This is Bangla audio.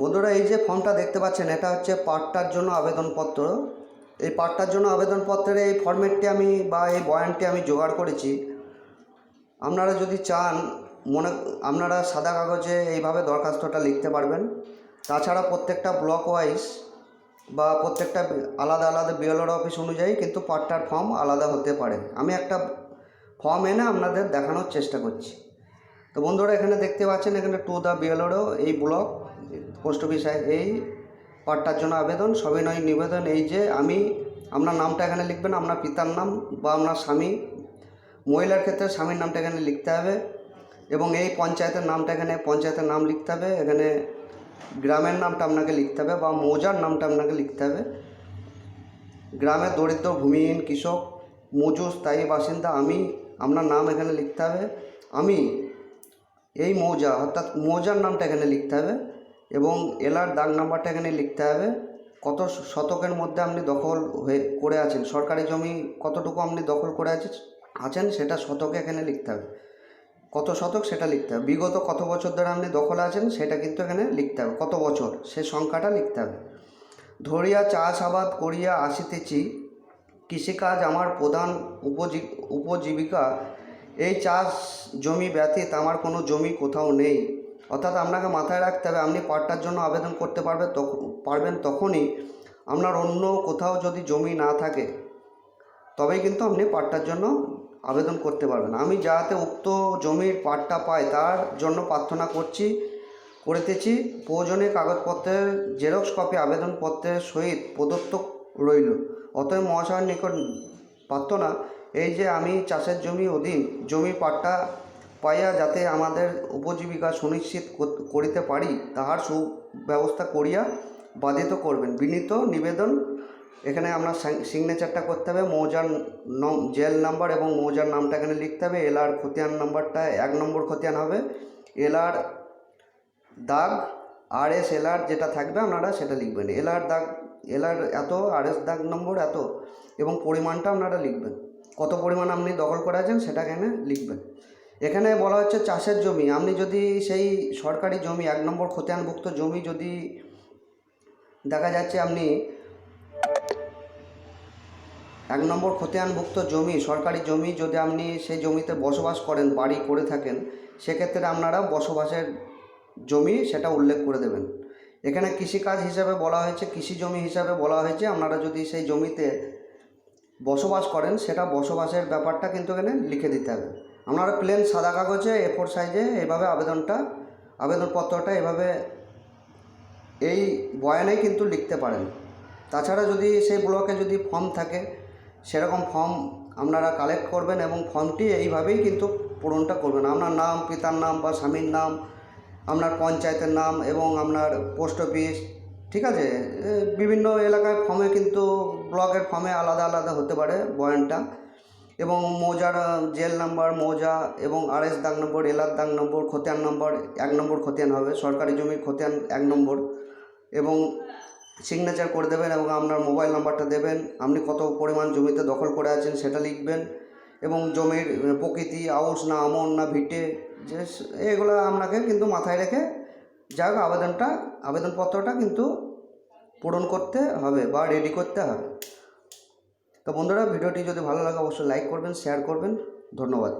বন্ধুরা, এই যে ফর্মটা দেখতে পাচ্ছেন, এটা হচ্ছে পাট্টার জন্য আবেদনপত্র। এই পাট্টার জন্য আবেদনপত্রের এই ফর্মেটটি আমি বা এই বয়ানটি আমি জোগাড় করেছি। আপনারা যদি চান, মনে, আপনারা সাদা কাগজে এইভাবে দরখাস্তটা লিখতে পারবেন। তাছাড়া প্রত্যেকটা ব্লক ওয়াইজ বা প্রত্যেকটা আলাদা আলাদা বিএলআর অফিস অনুযায়ী কিন্তু পাট্টার ফর্ম আলাদা হতে পারে। আমি একটা ফর্ম এনে আপনাদের দেখানোর চেষ্টা করছি। তো বন্ধুরা এখানে দেখতে পাচ্ছেন এখানে টু দ্য বিএলআরও এই ব্লক পোস্ট অফিস এই পাট্টার জন্য আবেদন সবিনয় নিবেদন, এই যে আমি, আপনার নামটা এখানে লিখবেন, আপনার পিতার নাম বা আপনার স্বামী। মহিলার ক্ষেত্রে স্বামীর নামটা এখানে লিখতে হবে এবং এই পঞ্চায়েতের নামটা এখানে, পঞ্চায়েতের নাম লিখতে হবে, এখানে গ্রামের নামটা আপনাকে লিখতে হবে বা মৌজার নামটা আপনাকে লিখতে হবে। গ্রামের দরিদ্র, ভূমিহীন কৃষক, মজুর, স্থায়ী বাসিন্দা, আমি, আপনার নাম এখানে লিখতে হবে। আমি এই মৌজা, অর্থাৎ মৌজার নামটা এখানে লিখতে হবে এবং এলার দাগ নাম্বারটা এখানে লিখতে হবে। কত শতকের মধ্যে আপনি দখল হয়ে করে আছেন, সরকারি জমি কতটুকু আপনি দখল করে আছে আছেন সেটা শতকে এখানে লিখতে হবে। কত শতক সেটা লিখতে হবে। বিগত কত বছর ধরে আপনি দখলে আছেন সেটা কিন্তু এখানে লিখতে হবে। কত বছর সে সংখ্যাটা লিখতে হবে। ধরিয়া চাষাবাদ করিয়া আসিতেছি, কৃষিকাজ আমার প্রধান উপজী, উপজীবিকা এই চাষ জমি ব্যতীত আমার কোনো জমি কোথাও নেই। অর্থাৎ আপনাকে মাথায় রাখতে হবে, আপনি পাট্টার জন্য আবেদন করতে পারবে পারবেন তখনই। আপনার অন্য কোথাও যদি জমি না থাকে, তবেই কিন্তু আপনি পাট্টার জন্য আবেদন করতে পারবেন। আমি যাতে উক্ত জমির পাট্টা পাই, তার জন্য প্রার্থনা করছি, করিতেছি। প্রয়োজনীয় কাগজপত্রের জেরক্স কপি, আবেদনপত্রের সহিত প্রদত্ত রইল। অতএব মহাশয়ের নিকট প্রার্থনা এই যে আমি চাষের জমি অধীন জমি পাট্টা পাইয়া যাতে আমাদের উপজীবিকা সুনিশ্চিত করিতে পারি, তাহার সুব্যবস্থা করিয়া বাধিত করবেন। বিনীত নিবেদন, এখানে আমরা সিগনেচারটা করতে হবে। মৌজার জেল নাম্বার এবং মৌজার নামটা এখানে লিখতে হবে। এলআর খতিয়ান নাম্বারটা এক নম্বর খতিয়ান হবে। এলআর দাগ আর এস এলআর যেটা থাকবে আপনারা সেটা লিখবেন। এলআর দাগ, এলআর এত আর এস দাগ নম্বর এত এবং পরিমাণটা আপনারা লিখবেন। কত পরিমাণ আপনি দখল করে আছেন সেটা এখানে লিখবেন। এখানে বলা হচ্ছে চাষের জমি। আপনি যদি সেই সরকারি জমি, এক নম্বর খতিয়ানভুক্ত জমি যদি দেখা যাচ্ছে আপনি এক নম্বর খতিয়ানভুক্ত জমি, সরকারি জমি যদি আপনি সেই জমিতে বসবাস করেন, বাড়ি করে থাকেন, সেক্ষেত্রে আপনারা বসবাসের জমি সেটা উল্লেখ করে দেবেন। এখানে কৃষিকাজ হিসাবে বলা হয়েছে, কৃষি জমি হিসাবে বলা হয়েছে, আপনারা যদি সেই জমিতে বসবাস করেন, সেটা বসবাসের ব্যাপারটা কিন্তু এখানে লিখে দিতে হবে। আপনারা প্লেন সাদা কাগজে এ ফোর সাইজে এইভাবে আবেদনটা, আবেদনপত্রটা এভাবে এই বয়ানেই কিন্তু লিখতে পারেন। তাছাড়া যদি সেই ব্লকে যদি ফর্ম থাকে, সেরকম ফর্ম আপনারা কালেক্ট করবেন এবং ফর্মটি এইভাবেই কিন্তু পূরণটা করবেন। আপনার নাম, পিতার নাম বা স্বামীর নাম, আপনার পঞ্চায়েতের নাম এবং আপনার পোস্ট অফিস ঠিক আছে? বিভিন্ন এলাকায় ফর্মে কিন্তু ব্লকের ফর্মে আলাদা আলাদা হতে পারে বয়ানটা। এবং মৌজার জেল নাম্বার, মৌজা এবং আর এস দাগ নম্বর, এলার দাগ নম্বর, খতিয়ান নম্বর, এক নম্বর খতিয়ান হবে। সরকারি জমির খতিয়ান এক নম্বর। এবং সিগনেচার করে দেবেন এবং আপনার মোবাইল নাম্বারটা দেবেন। আপনি কত পরিমাণ জমিতে দখল করে আছেন সেটা লিখবেন। এবং জমির প্রকৃতি, আউশ না আমন না ভিটে, যে, এগুলো আপনাকে কিন্তু মাথায় রেখে যাই হোক, আবেদনটা, আবেদনপত্রটা কিন্তু পূরণ করতে হবে বা রেডি করতে হবে। তো বন্ধুরা, ভিডিওটি যদি ভালো লাগে, অবশ্যই লাইক করবেন শেয়ার করবেন। ধন্যবাদ।